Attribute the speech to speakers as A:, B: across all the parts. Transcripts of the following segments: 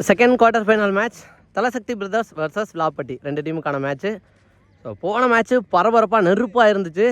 A: Second quarter final match Thalasakthi brothers versus லாப்பட்டி ரெண்டு டீமுக்கான match so போன மேட்ச்சு பரபரப்பாக நெருப்பாக இருந்துச்சு.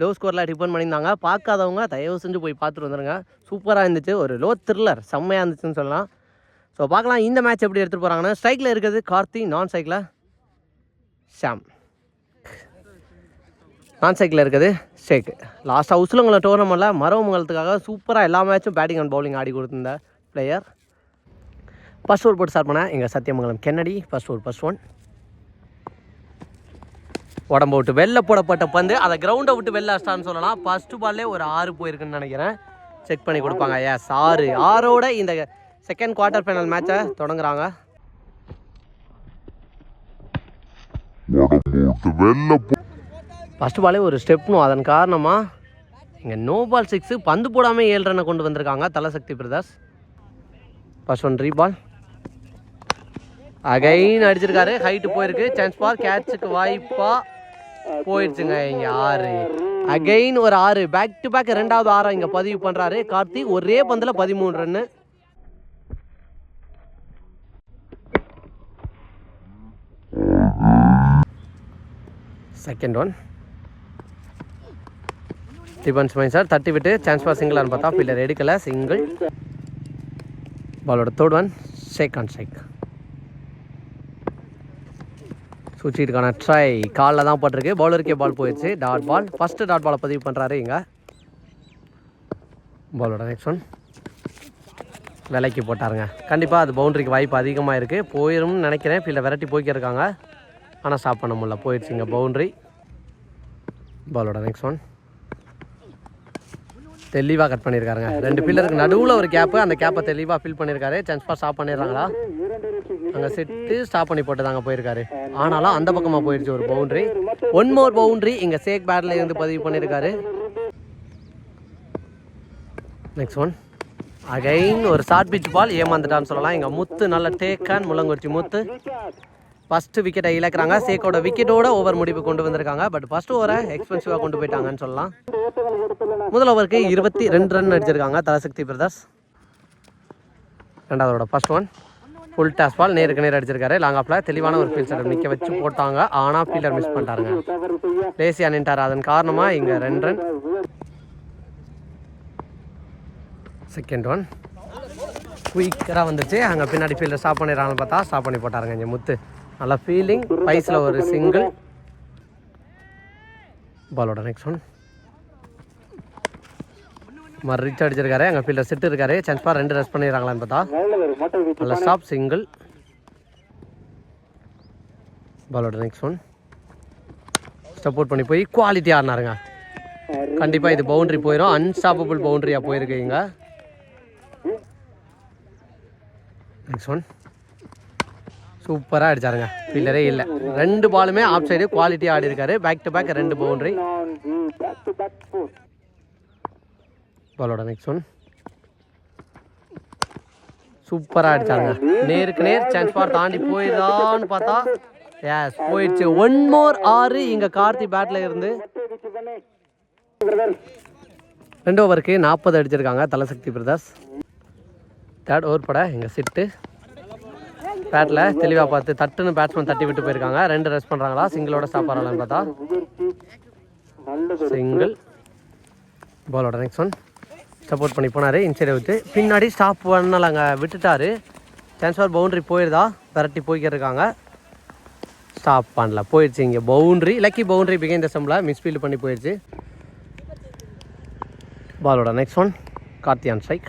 A: லோ ஸ்கோரில் டிபெண்ட் பண்ணியிருந்தாங்க. பார்க்காதவங்க தயவு செஞ்சு போய் பார்த்துட்டு வந்துருங்க. சூப்பராக இருந்துச்சு. ஒரு லோ த்ரில்லர் செம்மையாக இருந்துச்சுன்னு சொல்லலாம். ஸோ பார்க்கலாம் இந்த மேட்ச் எப்படி எடுத்துகிட்டு போகிறாங்கன்னா ஸ்ட்ரைக்கில் இருக்கிறது கார்த்தி நான் சைக்கிளில் ஷாம். நான் சைக்கிளில் இருக்குது ஷேக். லாஸ்ட்டாக உசுலங்குளம் டோர்னமெண்ட்டில் மரவமங்கலத்துக்காக சூப்பராக எல்லா மேட்சும் பேட்டிங் அண்ட் பவுலிங் ஆடி கொடுத்துருந்த பிளேயர் ஃபர்ஸ்ட் ஓவர் போட்டு ஸ்டார்ட் பண்ணேன் எங்கள் Sathyamangalam Kennedy. First over first one உடம்பு விட்டு வெளில போடப்பட்ட பந்து. அதை கிரவுண்டை விட்டு வெளில அடிச்சிட்டான்னு சொல்லலாம். ஃபஸ்ட்டு பால்லே ஒரு ஆறு போயிருக்குன்னு நினைக்கிறேன். செக் பண்ணி கொடுப்பாங்க. எஸ் ஆறு. ஆறோட இந்த செகண்ட் குவார்ட்டர் ஃபைனல் மேட்சை தொடங்குறாங்க. ஃபஸ்ட்டு பாலே ஒரு ஸ்டெப்னும் அதன் காரணமாக இங்கே நோ பால் சிக்ஸு பந்து போடாமல் ஏழு ரன்னை கொண்டு வந்திருக்காங்க. தலசக்தி பிரதர்ஸ் ஃபர்ஸ்ட் ஒன் ரீ பால் அகைன் அடிச்சிருக்காரு. ஹைட்டு போயிருக்கு. சான்ஸ் பார். கேட்சுக்கு வாய்ப்பா போயிடுச்சுங்க இங்கே ஆறு. அகைன் ஒரு ஆறு. பேக் டு பேக் ரெண்டாவது ஆறா இங்கே பதிவு பண்ணுறாரு கார்த்திக் ஒரே பந்தில் பதிமூணு ரன்னு. செகண்ட் ஒன் டிபன்ஸ் மைன் சார் தட்டி விட்டு சான்ஸ் ஃபார் சிங்கிளான்னு பார்த்தா ஃபீல்டர் எடுக்கலை. சிங்கிள் பாலோட தேர்ட் ஒன் ஷேக் ஆன் ஷேக் சுச்சிட்டுக்கான ட்ரை காலில் தான் போட்டிருக்கு. பவுலருக்கே பால் போயிடுச்சு. டாட் பால் ஃபஸ்ட்டு டாட் பாலை பதிவு பண்ணுறாரு இங்கே. பாலோட நெக்ஸ்ட் ஒன் விலைக்கு போட்டாருங்க. கண்டிப்பாக அது பவுண்ட்ரிக்கு வாய்ப்பு அதிகமாக இருக்குது போயிடும்னு நினைக்கிறேன். ஃபீல்டை விரட்டி போய்க்கிருக்காங்க. ஆனால் ஸ்டாப் பண்ண முடியல. போயிடுச்சுங்க பவுண்ட்ரி பாலோட நெக்ஸ்ட் ஒன் தெளிவாக கட் பண்ணியிருக்காருங்க ரெண்டு பில்லருக்கு நடுவில் ஒரு கேப்பு அந்த கேப்பை தெளிவாக ஃபில் பண்ணியிருக்காரு சான்ஸ் பாஸ் ஸ்டாப் பண்ணிடுறாங்களா? அங்கே செட்டு ஸ்டாப் பண்ணி போட்டு தாங்க போயிருக்காரு. ஆனாலும் அந்த பக்கமாக போயிடுச்சு ஒரு பவுண்ட்ரி ஒன் மோர் பவுண்ட்ரி இங்கே சேக் பேட்டில் இருந்து பதிவு பண்ணியிருக்காரு நெக்ஸ்ட் ஒன் அகைன் ஒரு ஷார்ட் பிச் பால் ஏமாந்துட்டான்னு சொல்லலாம். எங்கள் முத்து நல்ல டேக்கான் முள்ளங்குறிச்சி முத்து. ஃபஸ்ட்டு விக்கெட்டை இழக்கிறாங்க. சேக்கோட விக்கெட்டோட ஓவர் முடிவு கொண்டு வந்திருக்காங்க. பட் ஃபர்ஸ்ட் ஓவரை எக்ஸ்பென்சிவாக கொண்டு போயிட்டாங்கன்னு சொல்லலாம். முதல் ஓவருக்கு இருபத்தி ரெண்டு ரன் அடிச்சிருக்காங்க. Thalasakthi brothers ரெண்டாவதோட first one full toss ball நேருக்கு நேர் அடிச்சிருக்காரு. லாங் ஆஃபில் தெளிவான ஒரு ஃபீல்ட் செட்டப் நிற்க வச்சு போட்டாங்க. ஆனால் ஃபீல்டர் மிஸ் பண்ணிட்டாருங்க. லேசியாக நின்ட்டார். அதன் காரணமாக இங்கே ரெண்டு ரன் செகண்ட் ஒன் குயிக்கராக வந்துச்சு. அங்கே பின்னாடி ஃபீல்டர் ஸ்டாப் பண்ணிடுறாங்கன்னு பார்த்தா ஸ்டாப் பண்ணி போட்டாருங்க இங்கே முத்து. நல்ல ஃபீலிங் பைஸில் ஒரு சிங்கிள் பாலோட நெக்ஸ்ட் ஒன் மறு ரிச் அடிச்சிருக்காரு. அங்கே ஃபீல்டர் செட்டு இருக்காரு. சான்ஸ் பார் ரெண்டு ரெஸ்ட் பண்ணிடுறாங்களான்னு பார்த்தா. நல்ல ஸ்டாப் சிங்கிள் பாலோட நெக்ஸ்ட் ஒன் சப்போர்ட் பண்ணி போய் குவாலிட்டி ஆடினாருங்க. கண்டிப்பாக இது பவுண்டரி போயிடும் அன்ஸ்டாப்பபிள் பவுண்டரியாக போயிருக்கீங்க நெக்ஸ்ட் ஒன் சூப்பராக அடித்தாருங்க ஃபீல்டரே இல்லை. ரெண்டு பாலுமே ஆஃப் சைடு குவாலிட்டியாக ஆடி இருக்காரு பேக் டு பேக் ரெண்டு பவுண்டரி பாலோட நெக்ஸ்ட் ஒன் சூப்பராக அடிச்சாருங்க நேருக்கு நேர் சான்ஸ் பார் தாண்டி போயிடான்னு பார்த்தா எஸ் போயிடுச்சு. ஒன் மோர் ஆறு இங்கே கார்த்தி பேட்டில் இருந்து. ரெண்டு ஓவருக்கு நாற்பது அடிச்சிருக்காங்க தலசக்தி பிரதாஸ் தேர்ட் ஓவர் பட எங்கள் சிட்டு பேட்டில் தெளிவாக பார்த்து தட்டுன்னு பேட்ஸ்மேன் தட்டி விட்டு போயிருக்காங்க. ரெண்டு ரெஸ்ட் பண்ணுறாங்களா சிங்கிளோட ஸ்டாப் ஆகலான்னு பார்த்தா. சிங்கிள் பாலோட நெக்ஸ்ட் ஒன் சப்போர்ட் பண்ணி போனார் இன்சைடை விட்டு. பின்னாடி ஸ்டாப் பண்ணலாங்க விட்டுட்டாரு. சான்ஸ் ஃபார் பவுண்ட்ரி போயிருதா? விரட்டி போய்க்கிருக்காங்க ஸ்டாப் பண்ணல போயிடுச்சு இங்கே. பவுண்ட்ரி லக்கி பவுண்ட்ரி பிகைன் த சம்பில் மிஸ்ஃபீல்டு பண்ணி போயிடுச்சு பாலோட நெக்ஸ்ட் ஒன் கார்த்தியான் ஸ்ட்ரைக்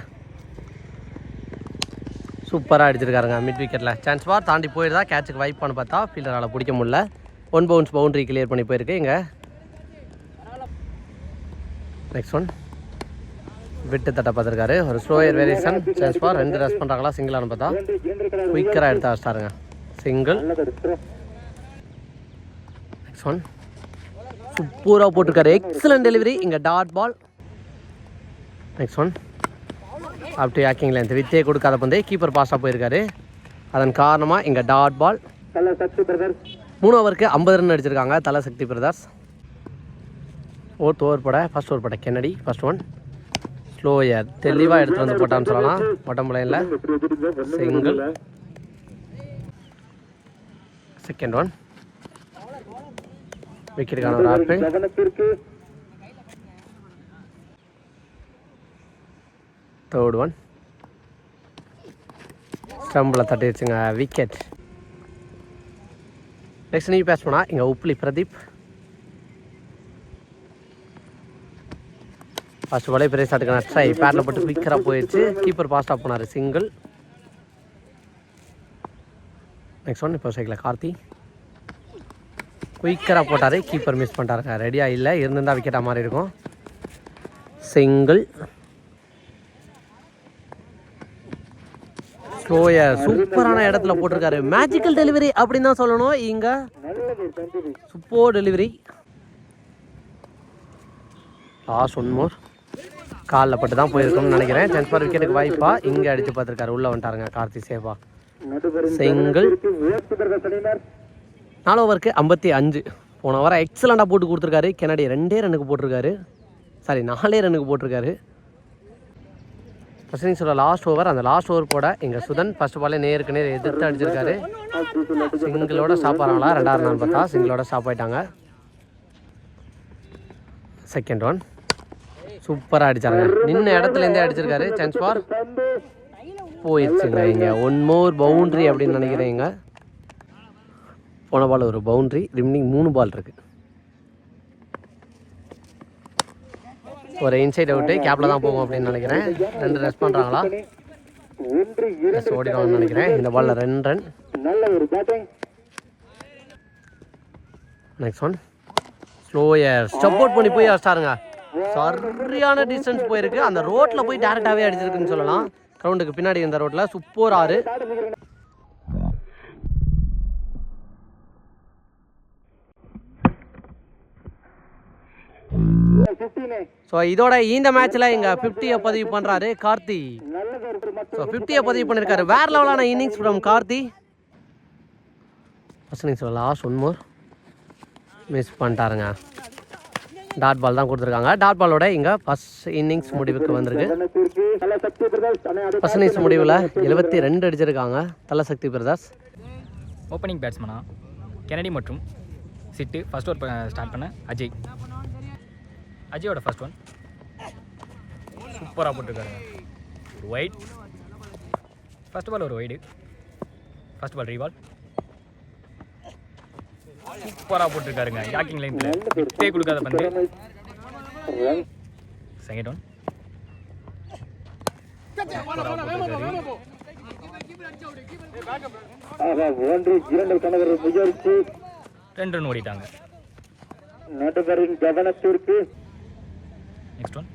A: சூப்பராக அடிச்சிருக்காருங்க மிட் விக்கெட்டில் சான்ஸ் பார் தாண்டி போயிருந்தா கேட்சுக்கு வைப்பான்னு பார்த்தா ஃபீல்டரால் பிடிக்க முடியல. ஒன் பவுன்ஸ் பவுண்டரி கிளியர் பண்ணி போயிருக்கு இங்கே. நெக்ஸ்ட் ஒன் விட்டு தட்ட பார்த்துருக்காரு. ஒரு ஸ்லோயர் வேரியேஷன் சான்ஸ் ரெண்டு ரெஸ் பண்ணுறாங்களா சிங்கிளானு பார்த்தா குயிக்கராக எடுத்து வச்சிட்டாருங்க சிங்கிள் நெக்ஸ்ட் ஒன் சூப்பராக போட்டிருக்காரு. எக்ஸலன்ட் டெலிவரி இங்கே டாட் பால் நெக்ஸ்ட் ஒன் அப்படி ஆக்கிங் லென்த் வித்தே கொடுக்காத பந்தே. கீப்பர் பாஸாக போயிருக்காரு. அதன் காரணமாக இங்கே டாட் பால் மூணு ஓவருக்கு ஐம்பது ரன் அடிச்சிருக்காங்க. தலை சக்தி பிரதர்ஸ் ஓர்த் ஓவர் பட ஃபஸ்ட் ஓவர் பட கென்னடி ஃபர்ஸ்ட் ஒன் ஸ்லோயர் தெளிவாக எடுத்து வந்து போட்டான்னு சொல்லலாம். பட்டம் லைனில் சிங்கிள் செகண்ட் ஒன் விக்கெட்டுக்கான ஒரு ஆப்பிள் தேர்ட் ஒன் ஸ்டம்பில் தட்டி வச்சுங்க விக்கெட் நெக்ஸ்ட் நீ பேஸ் பண்ணா இங்கே உப்ளி பிரதீப். ஃபர்ஸ்ட் பாலே பெரிய ஷாட்டுக்கான ட்ரை பேட்டில் போட்டு குயிக்கராக போயிடுச்சு. கீப்பர் பாஸ்ட் ஆஃப் பண்ணார். சிங்கிள் நெக்ஸ்ட் ஒன் இப்போ சைக்கிள் கார்த்தி. குயிக்கராக போட்டார். கீப்பர் மிஸ் பண்ணிட்டாருங்க ரெடியாக இல்லை. இருந்திருந்தா விக்கெட்டாக மாதிரி இருக்கும். சிங்கிள் ஸ்லோயர் சூப்பரான இடத்துல போட்டிருக்காரு. மேஜிக்கல் டெலிவரி அப்படின்னு தான் சொல்லணும். இங்கே super delivery last one more காலில் பட்டு தான் போயிருக்கும்னு நினைக்கிறேன். சான்ஸ் ஃபார் விக்கெட்டுக்கு வாய்ப்பா. இங்கே அடிச்சு பார்த்துருக்காரு. உள்ளே வந்துட்டாருங்க கார்த்தி
B: உயர்த்துதர்கள் அணியினர்
A: நாலு ஓவருக்கு ஐம்பத்தி அஞ்சு. போன வாரம் எக்ஸலண்டாக போட்டு கொடுத்துருக்காரு. கெனடி ரெண்டே ரன்னுக்கு போட்டிருக்காரு. சாரி நாலே ரன்னுக்கு போட்டிருக்காரு. ஃபர்ஸ்ட் இன்னிங்ஸோட லாஸ்ட் ஓவர் அந்த லாஸ்ட் ஓவர் போட எங்கள் சுதன் ஃபர்ஸ்ட் பாலே நேருக்கு நேர் எதிர்த்து அடிச்சிருக்காரு. சிங்கிளோட ஸ்டாப் ஆகிறாங்களா ரெண்டாவது நான் பார்த்தா சிங்கிளோட ஸ்டாப் செகண்ட் ஒன் சூப்பராக அடிச்சாருங்க. நின்ன இடத்துலேருந்தே அடிச்சிருக்காரு. சான்ஸ் ஃபார் போயிடுச்சுங்க இங்கே. ஒன் மோர் பவுண்ட்ரி அப்படின்னு நினைக்கிறேன் போன பால் ஒரு பவுண்ட்ரி ரிமினிங் மூணு பால் இருக்கு. ஒரு இன்சைட் அவுட்டு கேப்பில் தான் போகும் அப்படின்னு நினைக்கிறேன். ரெண்டு ரெஸ்ட் பண்ணுறாங்களா ரெஸ்ட் ஓடிடுவாங்கன்னு நினைக்கிறேன். இந்த பாலில் ரெண்டு ரன்
B: நல்ல ஒரு batting
A: next one slower support out பண்ணி போய் ஸ்டாருங்க சரியான டிஸ்டன்ஸ் போயிருக்கு. அந்த ரோட்டில் போய் டேரெக்டாகவே அடிச்சிருக்குன்னு சொல்லலாம். கிரவுண்டுக்கு பின்னாடி இருந்த ரோட்டில் சூப்பர் ஆறு. ஸோ இதோட இந்த மேட்ச்சில் இங்கே ஃபிஃப்டியை பதிவு பண்ணுறாரு கார்த்தி. ஸோ ஃபிஃப்டியை பதிவு பண்ணியிருக்காரு வேறு லெவலான innings from Karthi. First innings last one more miss பண்ணிட்டாருங்க. Dot ball தான் கொடுத்துருக்காங்க. டாட் பாலோட இங்கே ஃபர்ஸ்ட் இன்னிங்ஸ் முடிவுக்கு வந்திருக்கு.
B: கவனத்திற்கு
A: ஃபர்ஸ்ட் இன்னிங்ஸ் முடிவில் எழுபத்தி ரெண்டு அடிச்சிருக்காங்க. தலசக்தி பிரதாஸ்.
C: ஓப்பனிங் பேட்ஸ்மனா கெனடி மற்றும் சிட்டு ஃபர்ஸ்ட் ஓவர் ஸ்டார்ட் பண்ண அஜய் அஜயோட ஃபர்ஸ்ட் ஒன் சூப்பராக போட்டிருக்காருங்க ஒரு ஒயிட் ஃபர்ஸ்ட் பால் ஒரு ஒயிடு ஃபர்ஸ்ட் பால் ரீபால் சூப்பராக போட்டிருக்காருங்க. யாக்கிங் லைனில் விட்டே கொடுக்காத பந்து. செகண்ட் ஒன் ரெண்டு ரன் ஓடிட்டாங்க.
B: நடுவரின் கவனத்திற்கு.
C: நெக்ஸ்ட் ஒன்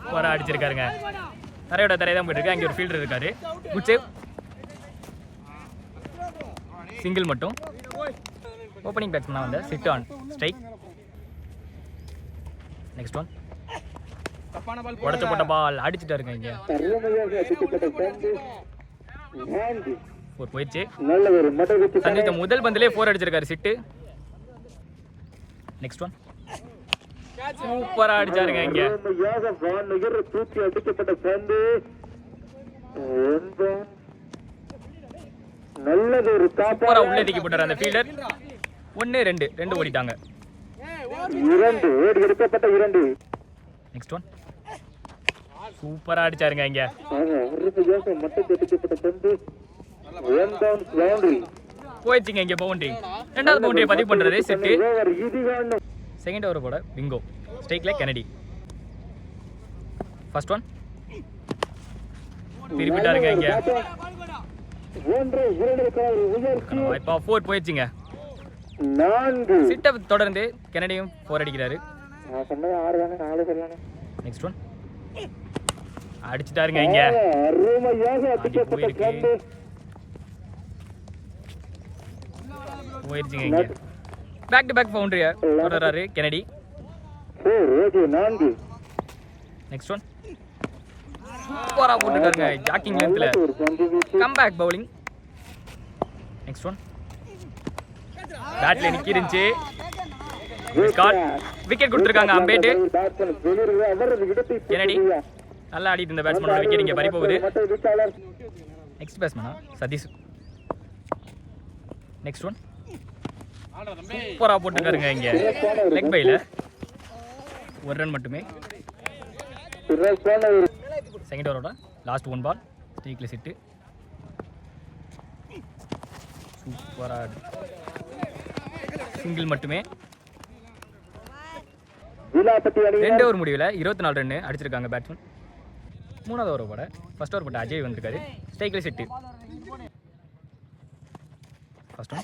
C: சூப்பராக அடிச்சிருக்காருங்க. தரையோட தரையை தான் போயிட்டு இருக்கு. அங்கே ஒரு ஃபீல்டர் இருக்காரு. குட் சேவ் சிங்கிள் மட்டும் ஓப்பனிங் பேட்ஸ்மேன் வந்து sit on strike next one உடச்ச போட்ட பால் அடிச்சுட்டாருங்க இங்கே
B: அருமையாக
C: ஒரு போயிடுச்சு சந்தித்த முதல் பந்திலே ஃபோர் அடிச்சிருக்காரு சிட்டு நெக்ஸ்ட் ஒன் சூப்பராக அடிச்சாருங்க இங்கே
B: அருமையாக தூக்கி அடிக்கப்பட்ட பந்து நல்லது ஒரு
C: சூப்பராக
B: காப்பா
C: உள்ளே தூக்கி போட்டார் அந்த ஃபீல்டர் ஒன்று ரெண்டு ரெண்டு ஓடிட்டாங்க.
B: இரண்டு ஓடி எடுக்கப்பட்ட இரண்டு.
C: நெக்ஸ்ட் ஒன் சூப்பராக அடிச்சாருங்க இங்கே.
B: மட்டத்தை அடிக்கப்பட்ட பந்து பவுண்டரி
C: போயிடுச்சுங்க இங்கே பவுண்டரி ரெண்டாவது பவுண்டரியை பதிவு பண்ணுறது செட்டு செகண்ட் ஓவர் போட பிங்கோ ஸ்ட்ரைக்கில் கெனடி ஃபர்ஸ்ட் ஒன் திருப்பிட்டாருங்க இங்கே.
B: ஒன்று இரண்டு
C: வாய்ப்பா ஃபோர் போயிடுச்சுங்க.
B: நான்கு.
C: சிட்டை தொடர்ந்து கெனடியும் ஃபோர் அடிக்கிறாரு.
B: நான் சொன்னது ஆறு தானே நாலு சொல்லணும்
C: நெக்ஸ்ட் ஒன் அடிச்சிட்டாருங்க இங்க.
B: அருமையாக அடிக்கப்பட்ட
C: போயிடுச்சுங்க இங்க. பேக் டு பேக் பவுண்டரியா தொடர்றாரு கெனடி.
B: ஃபோர் ஓகே நான்கு.
C: நெக்ஸ்ட் ஒன் சூப்பராக போட்டுருக்காருங்க ஜாக்கிங் லென்த்தில்
B: வீச்சு
C: come back bowling next one பேட்ல நிக்கிருந்துச்சு. விக்கெட் கொடுத்துருக்காங்க அம்பேட்டு.
B: பெற்றுவியா.
C: நல்லா ஆடிட்டு இருந்த பேட்ஸ்மேனோட விக்கெட் இங்கே பறி போகுது நெக்ஸ்ட் பேட்ஸ்மேனா சதீஷ். நெக்ஸ்ட் ஒன் சூப்பராக போட்டுருக்காருங்க இங்கே. லெக் பையில். ஒரு ரன் மட்டுமே. செகண்ட் ஓவரோட லாஸ்ட் ஒன் பால் ஸ்டீக்கில் சிட்டு சூப்பராக சிங்கிள் மட்டுமே. ரெண்டு ஓவர் முடிவில் இருபத்தி நாலு ரன் அடிச்சிருக்காங்க பேட்ஸ்மேன் மூணாவது ஓவர் போட ஃபர்ஸ்ட் ஓவர் போட்ட அஜய் வந்திருக்காரு. ஸ்ட்ரைக்கில் செட்டு ஃபர்ஸ்ட்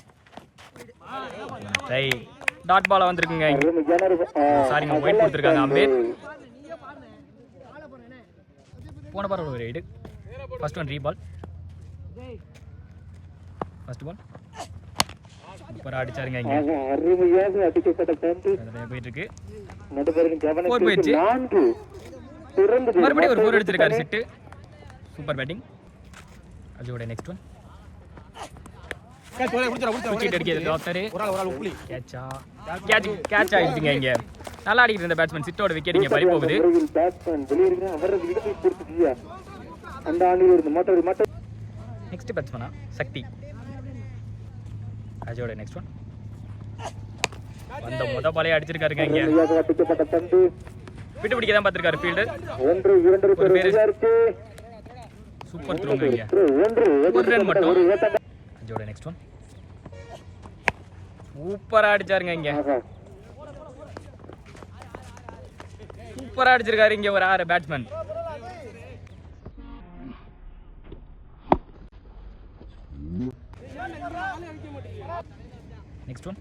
C: டாட் பாலாக வந்திருக்குங்க. சாரிங்க ஒயிட் கொடுத்துருக்காங்க அம்பேர் போன பார் ஒரு ரைடு ஃபர்ஸ்ட் ஒன் ரீபால் ஃபர்ஸ்ட் பால் சூப்பராக அடிச்சாருங்க இங்கே.
B: அருமையாக அடிக்கப்பட்ட பந்து
C: போயிட்டு இருக்கு
B: கவனத்திற்கு
C: போயிடுச்சு. மறுபடியும் ஒரு ஃபோர் அடிச்சிருக்காரு சிட்டு. சூப்பர் பேட்டிங் அஜயோட நெக்ஸ்ட் ஒன் கேட்ச் கேட்ச் ஆயிடுச்சுங்க இங்க. நல்லா அடிக்கிட்டு இருந்த பேட்ஸ்மேன் சிட்டோட விக்கெட் இங்க பறி போகுது
B: பேட்ஸ்மேன் அவரது அந்த அணியில் இருந்து மற்ற
C: நெக்ஸ்ட் பேட்ஸ்மேனா சக்தி. அஜயோட நெக்ஸ்ட் ஒன் வந்த முத பாலையே அடிச்சிருக்காருங்க இங்க. விட்டு பிடிக்க தான் பார்த்திருக்காரு ஃபீல்டர்
B: ஒன்று இரண்டு பேர். விசாரித்து
C: சூப்பர் த்ரோங்க இங்க. ஒரு run மட்டும். அஜயோட நெக்ஸ்ட் ஒன் சூப்பரா அடிச்சாருங்க இங்க.
B: ஆஹா.
C: சூப்பரா அடிச்சிருக்காரு இங்க ஒரு ஆறு பேட்ஸ்மேன் நெக்ஸ்ட் ஒன்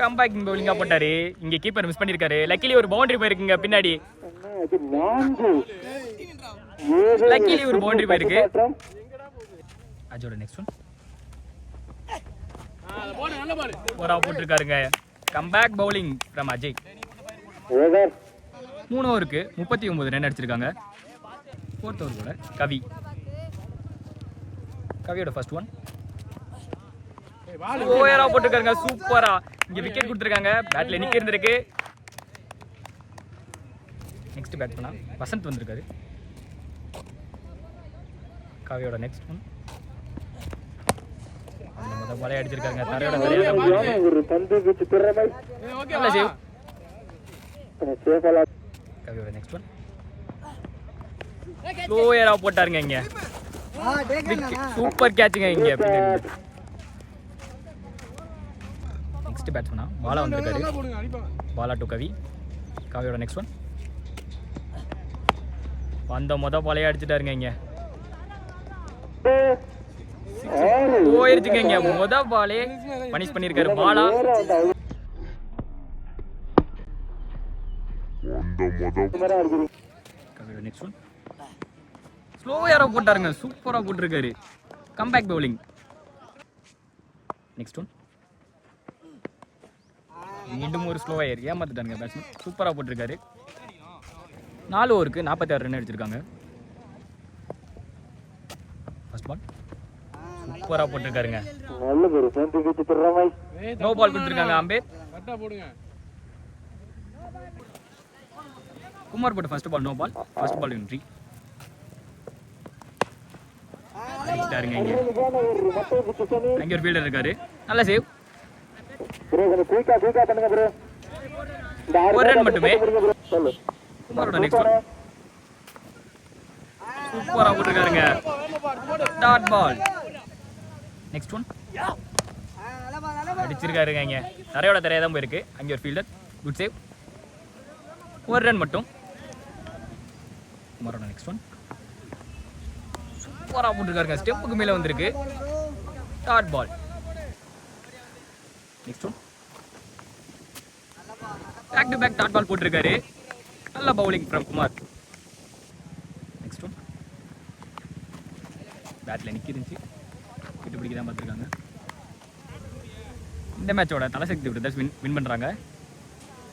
C: கம்பேக்கிங் பவுலிங்கா போட்டாரு. இங்க கீப்பர் மிஸ் பண்ணிருக்காரு. லக்கிலி ஒரு பவுண்டரி போயிருக்குங்க பின்னாடி. Luckily ஒரு boundary போயிருக்கு. அஜோட நெக்ஸ்ட் ஒன் போட்டிருக்காருங்க. கம்பேக் பவுலிங் ஃப்ரம் அஜய் மூணு ஓவருக்கு முப்பத்தி ஒன்பது ரன் அடிச்சிருக்காங்க. ஃபோர்த் ஓவர் கூட கவி. கவியோட ஃபர்ஸ்ட் ஒன் ஓயரா போட்டிருக்காருங்க. சூப்பரா. இங்க விக்கெட் கொடுத்துருக்காங்க. பேட்ல நிக்க இருந்திருக்கு. நெக்ஸ்ட் பேட் பண்ணா. வசந்த் வந்திருக்காரு. கவியோட நெக்ஸ்ட் ஒன் முத பாலே அடிச்சிருக்காங்க. தரையோட தரையோட
B: அருமையான ஒரு பந்து வீச்சு திறமை
C: நல்ல சேவ்
B: சேஃபாலா
C: கவியோட நெக்ஸ்ட் ஒன் ஸ்லோயரா போட்டாருங்க இங்க சூப்பர் கேட்சுங்க இங்க நெக்ஸ்ட் பேட்ஸ்மனா பாலா வந்திருக்காரு. பாலா டு கவி. கவியோட நெக்ஸ்ட் ஒன் வந்த மொத பாலையே அடிச்சிட்டாருங்க இங்க. போயிருச்சுங்க இங்க. மொத பாலே பனிஷ் பண்ணிருக்காரு பாலா
B: சுமாரா இருக்குது
C: கவியோட நெக்ஸ்ட் ஒன் ஸ்லோயரா போட்டாருங்க சூப்பராக போட்டிருக்காரு கம்பேக் பவுலிங் நெக்ஸ்ட் ஒன் மீண்டும் ஒரு ஸ்லோயர் ஏமாத்திட்டாருங்க பேட்ஸ்மேன் சூப்பரா போட்டிருக்காரு நாலு ஓவருக்கு நாற்பத்தி ஆறு ரன் அடிச்சிருக்காங்க ஃபர்ஸ்ட் பால் சூப்பரா போட்டிருக்காருங்க
B: நல்ல ஒரு பந்து வீச்சு திறமை
C: நோ பால் கொடுத்துருக்காங்க umpire Kumar but first ball no ball first ball entry அடிச்சிட்டாருங்க இங்கே.
B: ஒரு
C: அங்கே ஒரு ஃபீல்டர் இருக்காரு. நல்ல சேவ் ஒரு
B: ரன்
C: மட்டுமே. குமாரோட நெக்ஸ்ட் ஒன் சூப்பராக போட்டிருக்காருங்க. டாட் பால் நெக்ஸ்ட் ஒன் அடிச்சிருக்காருங்க இங்கே. தரையோட தரையாக தான் போயிருக்கு. அங்கே ஒரு ஃபீல்டர் குட் சேவ் ஒரு ரன் மட்டும். குமாரோட நெக்ஸ்ட் ஒன் சூப்பரா போட்டிருக்காருங்க ஸ்டெப்புக்கு மேலே வந்திருக்கு. Dot ball next one back to back dot ball போட்டிருக்காரு. நல்ல bowling from Kumar next one battle நிற்கிருந்துச்சு விட்டு பிடிக்க தான் பார்த்துருக்காங்க. இந்த மேட்சோட தலைசக்தி பிரதர்ஸ் வின் வின் பண்ணுறாங்க